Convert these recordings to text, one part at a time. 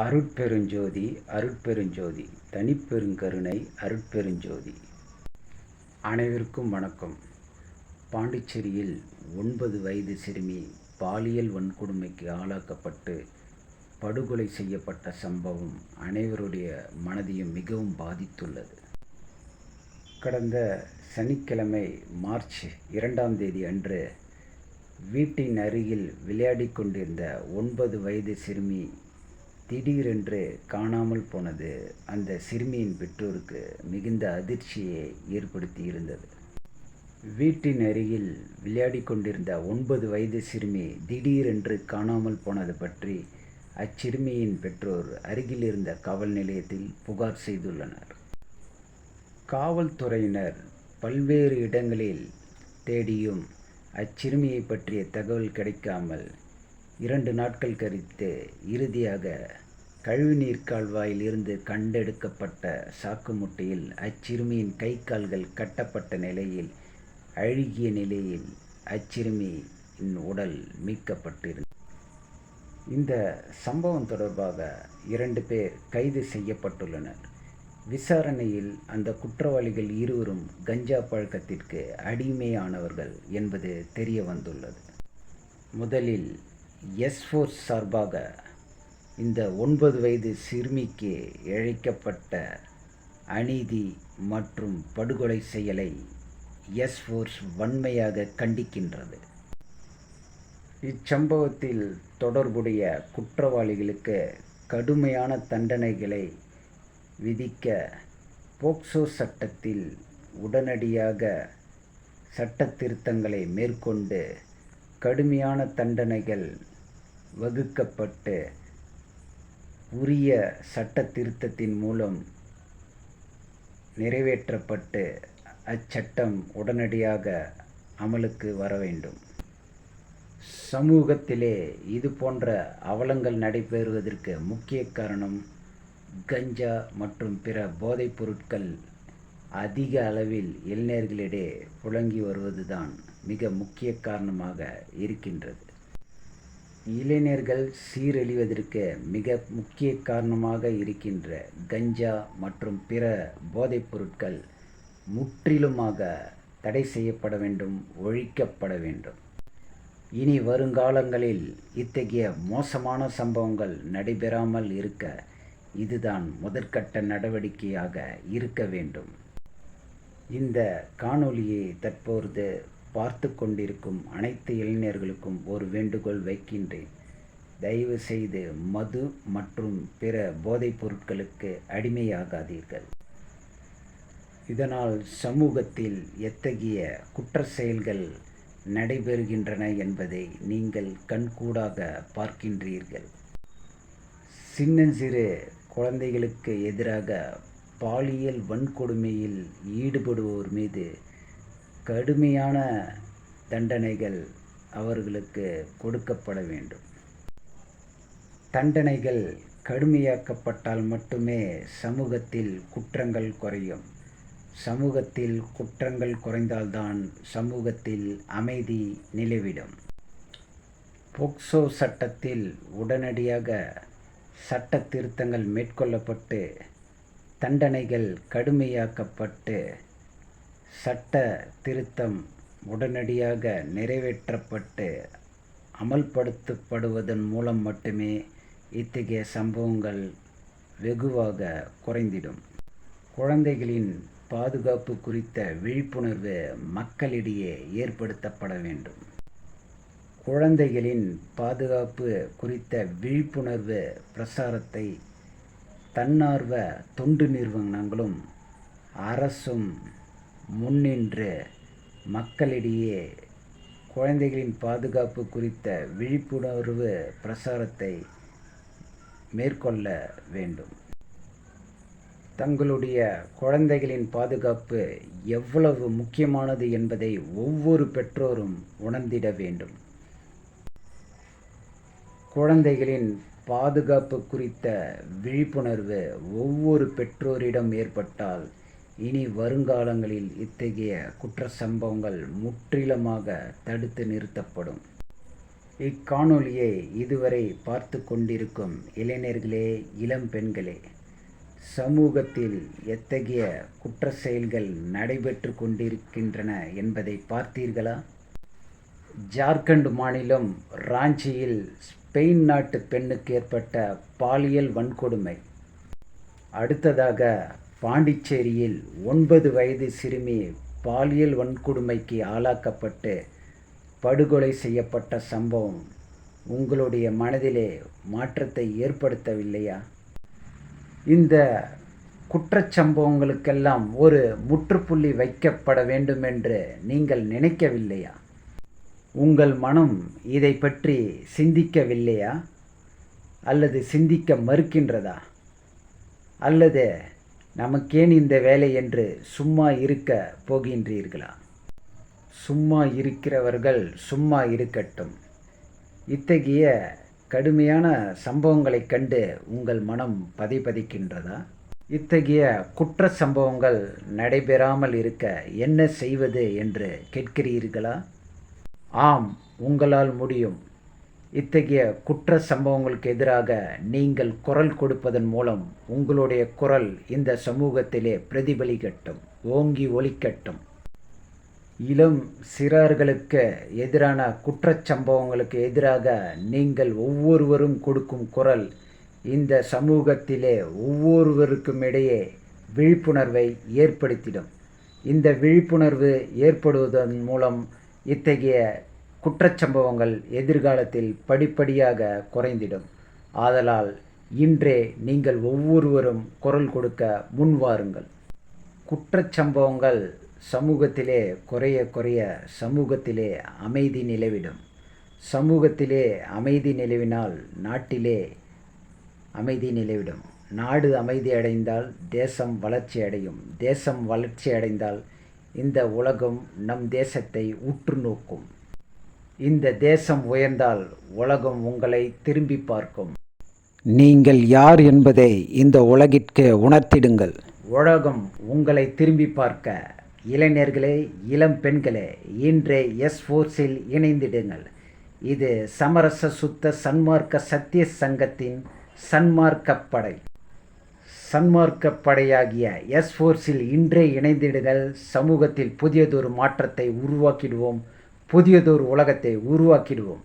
அருட்பெருஞ்சோதி அருட்பெருஞ்சோதி தனிப்பெருங்கருணை அருட்பெருஞ்சோதி. அனைவருக்கும் வணக்கம். பாண்டிச்சேரியில் ஒன்பது வயது சிறுமி பாலியல் வன்கொடுமைக்கு ஆளாக்கப்பட்டு படுகொலை செய்யப்பட்ட சம்பவம் அனைவருடைய மனதையும் மிகவும் பாதித்துள்ளது. கடந்த சனிக்கிழமை மார்ச் இரண்டாம் தேதி அன்று வீட்டின் அருகில் விளையாடிக் கொண்டிருந்த ஒன்பது வயது சிறுமி திடீரென்று காணாமல் போனது அந்த சிறுமியின் பெற்றோருக்கு மிகுந்த அதிர்ச்சியை ஏற்படுத்தி இருந்தது வீட்டின் அருகில் விளையாடி கொண்டிருந்த ஒன்பது வயது சிறுமி திடீரென்று காணாமல் போனது பற்றி அச்சிறுமியின் பெற்றோர் அருகில் இருந்த காவல் நிலையத்தில் புகார் செய்துள்ளனர். காவல்துறையினர் பல்வேறு இடங்களில் தேடியும் அச்சிறுமியை பற்றிய தகவல் கிடைக்காமல் இரண்டு நாட்கள் கழித்து இறுதியாக கழிவுநீர் கால்வாயில் இருந்து கண்டெடுக்கப்பட்ட சாக்கு முட்டையில் அச்சிறுமியின் கை கால்கள் கட்டப்பட்ட நிலையில் அழுகிய நிலையில் அச்சிறுமியின் உடல் மீட்கப்பட்டிருந்தது. இந்த சம்பவம் தொடர்பாக இரண்டு பேர் கைது செய்யப்பட்டுள்ளனர். விசாரணையில் அந்த குற்றவாளிகள் இருவரும் கஞ்சா பழக்கத்திற்கு அடிமையானவர்கள் என்பது தெரிய வந்துள்ளது. முதலில் எஸ் ஃபோர்ஸ் சார்பாக இந்த ஒன்பது வயது சிறுமிக்கு இழைக்கப்பட்ட அநீதி மற்றும் படுகொலை செயலை எஸ் ஃபோர்ஸ் வன்மையாக கண்டிக்கின்றது. இச்சம்பவத்தில் தொடர்புடைய குற்றவாளிகளுக்கு கடுமையான தண்டனைகளை விதிக்க போக்சோ சட்டத்தில் உடனடியாக சட்ட திருத்தங்களை மேற்கொண்டு கடுமையான தண்டனைகள் வகுக்கப்பட்டு உரிய சட்ட திருத்தத்தின் மூலம் நிறைவேற்றப்பட்டு அச்சட்டம் உடனடியாக அமலுக்கு வர வேண்டும். சமூகத்திலே இது போன்ற அவலங்கள் நடைபெறுவதற்கு முக்கிய காரணம் கஞ்சா மற்றும் பிற போதைப் பொருட்கள் அதிக அளவில் இளைஞர்களிடையே புழங்கி வருவதுதான் மிக முக்கிய காரணமாக இருக்கின்றது. இளைஞர்கள் சீரழிவதற்கு மிக முக்கிய காரணமாக இருக்கின்ற கஞ்சா மற்றும் பிற போதைப் பொருட்கள் முற்றிலுமாக தடை செய்யப்பட வேண்டும் ஒழிக்கப்பட வேண்டும். இனி வருங்காலங்களில் இத்தகைய மோசமான சம்பவங்கள் நடைபெறாமல் இருக்க இதுதான் முதற்கட்ட நடவடிக்கையாக இருக்க வேண்டும். இந்த காணொளியை தற்பொழுது பார்த்து கொண்டிருக்கும் அனைத்து இளைஞர்களுக்கும் ஒரு வேண்டுகோள் வைக்கின்றேன். தயவு செய்து மது மற்றும் பிற போதைப் பொருட்களுக்கு அடிமையாகாதீர்கள். இதனால் சமூகத்தில் எத்தகைய குற்ற செயல்கள் நடைபெறுகின்றன என்பதை நீங்கள் கண்கூடாக பார்க்கின்றீர்கள். சின்னஞ்சிறு குழந்தைகளுக்கு எதிராக பாலியல் வன்கொடுமையில் ஈடுபடுவோர் மீது கடுமையான தண்டனைகள் அவர்களுக்கு கொடுக்கப்பட வேண்டும். தண்டனைகள் கடுமையாக்கப்பட்டால் மட்டுமே சமூகத்தில் குற்றங்கள் குறையும். சமூகத்தில் குற்றங்கள் குறைந்தால்தான் சமூகத்தில் அமைதி நிலவிடும். போக்சோ சட்டத்தில் உடனடியாக சட்ட திருத்தங்கள் மேற்கொள்ளப்பட்டு தண்டனைகள் கடுமையாக்கப்பட்டு சட்ட திருத்தம் உடனடியாக நிறைவேற்றப்பட்டு அமல்படுத்தப்படுவதன் மூலம் மட்டுமே இத்தகைய சம்பவங்கள் வெகுவாக குறைந்திடும். குழந்தைகளின் பாதுகாப்பு குறித்த விழிப்புணர்வு மக்களிடையே ஏற்படுத்தப்பட வேண்டும். குழந்தைகளின் பாதுகாப்பு குறித்த விழிப்புணர்வு பிரசாரத்தை தன்னார்வ தொண்டு நிறுவனங்களும் அரசும் முன்னின்று மக்களிடையே குழந்தைகளின் பாதுகாப்பு குறித்த விழிப்புணர்வு பிரசாரத்தை மேற்கொள்ள வேண்டும். தங்களுடைய குழந்தைகளின் பாதுகாப்பு எவ்வளவு முக்கியமானது என்பதை ஒவ்வொரு பெற்றோரும் உணர்ந்திட வேண்டும். குழந்தைகளின் பாதுகாப்பு குறித்த விழிப்புணர்வு ஒவ்வொரு பெற்றோரிடம் ஏற்பட்டால் இனி வருங்காலங்களில் இத்தகைய குற்ற சம்பவங்கள் முற்றிலுமாக தடுத்து நிறுத்தப்படும். இக்காணொலியை இதுவரை பார்த்து கொண்டிருக்கும் இளைஞர்களே இளம் பெண்களே சமூகத்தில் எத்தகைய குற்ற செயல்கள் நடைபெற்று கொண்டிருக்கின்றன என்பதை பார்த்தீர்களா? ஜார்க்கண்ட் மாநிலம் ராஞ்சியில் ஸ்பெயின் நாட்டு பெண்ணுக்கு ஏற்பட்ட பாலியல் வன்கொடுமை. அடுத்ததாக பாண்டிச்சேரியில் ஒன்பது வயது சிறுமி பாலியல் வன்கொடுமைக்கு ஆளாக்கப்பட்டு படுகொலை செய்யப்பட்ட சம்பவம் உங்களுடைய மனதிலே மாற்றத்தை ஏற்படுத்தவில்லையா? இந்த குற்றச்சம்பவங்களுக்கெல்லாம் ஒரு முற்றுப்புள்ளி வைக்கப்பட வேண்டும் என்று நீங்கள் நினைக்கவில்லையா? உங்கள் மனம் இதை பற்றி சிந்திக்கவில்லையா? அல்லது சிந்திக்க மறுக்கின்றதா? அல்லது நமக்கேன் இந்த வேலை என்று சும்மா இருக்க போகின்றீர்களா? சும்மா இருக்கிறவர்கள் சும்மா இருக்கட்டும். இத்தகைய கடுமையான சம்பவங்களைக் கண்டு உங்கள் மனம் பதைபதைக்கின்றதா? இத்தகைய குற்ற சம்பவங்கள் நடைபெறாமல் இருக்க என்ன செய்வது என்று கேட்கிறீர்களா? ஆம் உங்களால் முடியும். இத்தகைய குற்ற சம்பவங்களுக்கு எதிராக நீங்கள் குரல் கொடுப்பதன் மூலம் உங்களுடைய குரல் இந்த சமூகத்திலே பிரதிபலிக்கட்டும் ஓங்கி ஒலிக்கட்டும். இளம் சிறார்களுக்கு எதிரான குற்றச்சம்பவங்களுக்கு எதிராக நீங்கள் ஒவ்வொருவரும் கொடுக்கும் குரல் இந்த சமூகத்திலே ஒவ்வொருவருக்கும் இடையே விழிப்புணர்வை ஏற்படுத்திடும். இந்த விழிப்புணர்வு ஏற்படுவதன் மூலம் இத்தகைய குற்றச்சம்பவங்கள் எதிர்காலத்தில் படிப்படியாக குறைந்திடும். ஆதலால் இன்றே நீங்கள் ஒவ்வொருவரும் குரல் கொடுக்க முன்வாருங்கள் குற்றச்சம்பவங்கள் சமூகத்திலே குறைய குறைய சமூகத்திலே அமைதி நிலவிடும். சமூகத்திலே அமைதி நிலவினால் நாட்டிலே அமைதி நிலவிடும். நாடு அமைதி அடைந்தால் தேசம் வளர்ச்சி அடையும். தேசம் வளர்ச்சி அடைந்தால் இந்த உலகம் நம் தேசத்தை உற்று நோக்கும். இந்த தேசம் உயர்ந்தால் உலகம் உங்களை திரும்பி பார்க்கும். நீங்கள் யார் என்பதை இந்த உலகிற்கு உணர்த்திடுங்கள். உலகம் உங்களை திரும்பி பார்க்க. இளைஞர்களே இளம் பெண்களே இன்றே எஸ் ஃபோர்ஸில் இணைந்திடுங்கள். இது சமரச சுத்த சன்மார்க்க சத்திய சங்கத்தின் சன்மார்க்கப்படை சன்மார்க்கப்படையாகிய எஸ் ஃபோர்ஸில் இன்றே இணைந்திடுங்கள். சமூகத்தில் புதியதொரு மாற்றத்தை உருவாக்கிடுவோம். புதியதொரு உலகத்தை உருவாக்கிடுவோம்.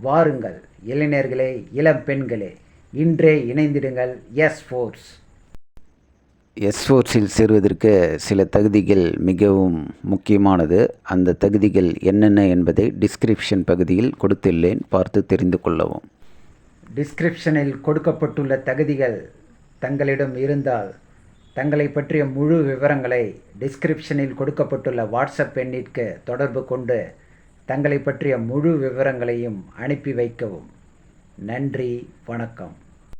வாருங்கள் இளைஞர்களே இளம் பெண்களே இன்றே இணைந்திடுங்கள் எஸ் ஃபோர்ஸ் எஸ் ஃபோர்ஸில் சேருவதற்கு சில தகுதிகள் மிகவும் முக்கியமானது. அந்த தகுதிகள் என்னென்ன என்பதை டிஸ்கிரிப்ஷன் பகுதியில் கொடுத்துள்ளேன். பார்த்து தெரிந்து கொள்ளவும். டிஸ்கிரிப்ஷனில் கொடுக்கப்பட்டுள்ள தகுதிகள் தங்களிடம் இருந்தால் தங்களை பற்றிய முழு விவரங்களை டிஸ்கிரிப்ஷனில் கொடுக்கப்பட்டுள்ள வாட்ஸ்அப் எண்ணிற்கு தொடர்பு கொண்டு தங்களை பற்றிய முழு விவரங்களையும் அனுப்பி வைக்கவும். நன்றி வணக்கம்.